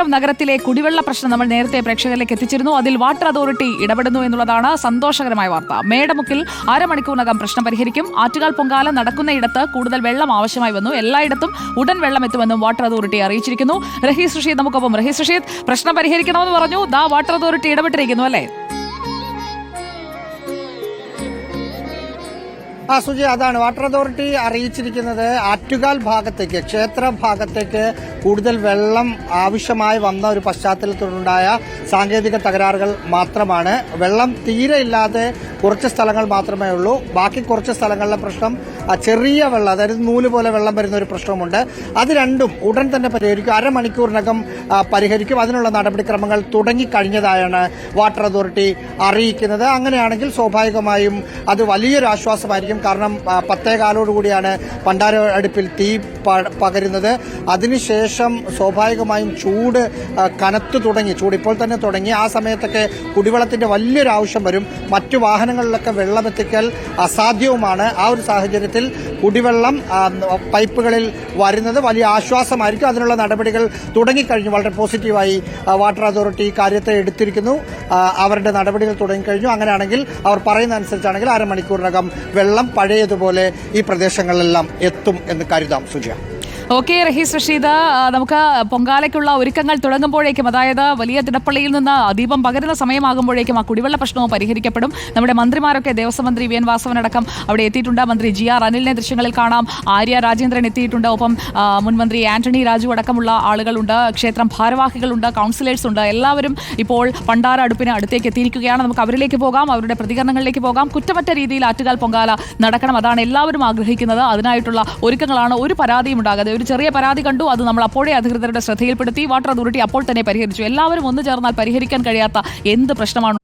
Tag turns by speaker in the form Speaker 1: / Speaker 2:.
Speaker 1: തിരുവനന്തപുരം നഗരത്തിലെ കുടിവെള്ള പ്രശ്നം നമ്മൾ നേരത്തെ പ്രേക്ഷകരിലേക്ക് എത്തിച്ചിരുന്നു. അതിൽ വാട്ടർ അതോറിറ്റി ഇടപെടുന്നു എന്നുള്ളതാണ് സന്തോഷകരമായ വാർത്ത. മേടമുക്കിൽ അരമണിക്കൂറിനകം പ്രശ്നം പരിഹരിക്കും. ആറ്റുകാൽ പൊങ്കാല നടക്കുന്നയിടത്ത് കൂടുതൽ വെള്ളം ആവശ്യമായി വന്നു. എല്ലായിടത്തും ഉടൻ വെള്ളം എത്തുമെന്നും വാട്ടർ അതോറിറ്റി അറിയിച്ചിരിക്കുന്നു. റഹീസ് റഷീദ് നമുക്കൊപ്പം. റഹീസ് റഷീദ് പ്രശ്നം പരിഹരിക്കണമെന്ന് പറഞ്ഞു. ദാ വാട്ടർ അതോറിറ്റി ഇടപെട്ടിരിക്കുന്നു അല്ലേ?
Speaker 2: ആ സുജി അതാണ്. വാട്ടർ അതോറിറ്റി അറിയിച്ചിരിക്കുന്നത് ആറ്റുകാൽ ഭാഗത്തേക്ക് ക്ഷേത്ര ഭാഗത്തേക്ക് കൂടുതൽ വെള്ളം ആവശ്യമായി വന്ന ഒരു പശ്ചാത്തലത്തിലുണ്ടായ സാങ്കേതിക തകരാറുകൾ മാത്രമാണ്. വെള്ളം തീരെ ഇല്ലാതെ കുറച്ച് സ്ഥലങ്ങൾ മാത്രമേ ഉള്ളൂ. ബാക്കി കുറച്ച് സ്ഥലങ്ങളിലെ പ്രശ്നം ചെറിയ വെള്ളം അതായത് നൂൽ പോലെ വെള്ളം വരുന്ന ഒരു പ്രശ്നമുണ്ട്. അത് രണ്ടും ഉടൻ തന്നെ പരിഹരിക്കും. അരമണിക്കൂറിനകം പരിഹരിക്കും. അതിനുള്ള നടപടിക്രമങ്ങൾ തുടങ്ങിക്കഴിഞ്ഞതായാണ് വാട്ടർ അതോറിറ്റി അറിയിക്കുന്നത്. അങ്ങനെയാണെങ്കിൽ സ്വാഭാവികമായും അത് വലിയൊരു ആശ്വാസമായിരിക്കും. കാരണം പത്തേകാലോടുകൂടിയാണ് പണ്ടാര അടുപ്പിൽ തീ പകരുന്നത്. അതിനുശേഷം സ്വാഭാവികമായും ചൂട് കനത്തു തുടങ്ങി. ചൂട് ഇപ്പോൾ തന്നെ തുടങ്ങി. ആ സമയത്തൊക്കെ കുടിവെള്ളത്തിന്റെ വലിയൊരു ആവശ്യം വരും. മറ്റു വാഹനങ്ങളിലൊക്കെ വെള്ളമെത്തിക്കൽ അസാധ്യവുമാണ്. ആ ഒരു സാഹചര്യത്തിൽ കുടിവെള്ളം പൈപ്പുകളിൽ വരുന്നത് വലിയ ആശ്വാസമായിരിക്കും. അതിനുള്ള നടപടികൾ തുടങ്ങിക്കഴിഞ്ഞു. വളരെ പോസിറ്റീവായി വാട്ടർ അതോറിറ്റി ഈ കാര്യത്തെ എടുത്തിരിക്കുന്നു. അവരുടെ നടപടികൾ തുടങ്ങിക്കഴിഞ്ഞു. അങ്ങനെയാണെങ്കിൽ അവർ പറയുന്ന അനുസരിച്ചാണെങ്കിൽ അരമണിക്കൂറിനകം വെള്ളം പഴയതുപോലെ ഈ പ്രദേശങ്ങളിലെല്ലാം എത്തും എന്ന് കരുതാം സുജയ.
Speaker 1: ഓക്കെ റഹീസ് റഷീദ് നമുക്ക് പൊങ്കാലയ്ക്കുള്ള ഒരുക്കങ്ങൾ തുടങ്ങുമ്പോഴേക്കും അതായത് വലിയ തിടപ്പള്ളിയിൽ നിന്ന് ദീപം പകരുന്ന സമയമാകുമ്പോഴേക്കും ആ കുടിവെള്ള പ്രശ്നവും പരിഹരിക്കപ്പെടും. നമ്മുടെ മന്ത്രിമാരൊക്കെ ദേവസ്വം മന്ത്രി വി എൻ വാസവനടക്കം അവിടെ എത്തിയിട്ടുണ്ട്. മന്ത്രി ജി ആർ അനിലിനെ ദൃശ്യങ്ങളിൽ കാണാം. ആര്യ രാജേന്ദ്രൻ എത്തിയിട്ടുണ്ട്. ഒപ്പം മുൻമന്ത്രി മുൻ മന്ത്രി ആന്റണി രാജു അടക്കമുള്ള ആളുകളുണ്ട്. ക്ഷേത്രം ഭാരവാഹികളുണ്ട് കൗൺസിലേഴ്സ് ഉണ്ട്. എല്ലാവരും ഇപ്പോൾ പണ്ടാര അടുപ്പിന് അടുത്തേക്ക് എത്തിയിരിക്കുകയാണ്. നമുക്ക് അവരിലേക്ക് പോകാം. അവരുടെ പ്രതികരണങ്ങളിലേക്ക് പോകാം. കുറ്റമറ്റ രീതിയിൽ ആറ്റുകാൽ പൊങ്കാല നടക്കണം. അതാണ് എല്ലാവരും ആഗ്രഹിക്കുന്നത്. അതിനായിട്ടുള്ള ഒരുക്കങ്ങളാണ് ഒരു പരാതിയും ഉണ്ടാകാതെ ഒരു ചെറിയ പരാതി കണ്ടു. അത് നമ്മൾ അപ്പോഴേ അധികൃതരുടെ ശ്രദ്ധയിൽപ്പെടുത്തി. വാട്ടർ അതോറിറ്റി അപ്പോൾ തന്നെ പരിഹരിച്ചു. എല്ലാവരും ഒന്നു ചേർന്നാൽ പരിഹരിക്കാൻ കഴിയാത്ത എന്ത് പ്രശ്നമാണ്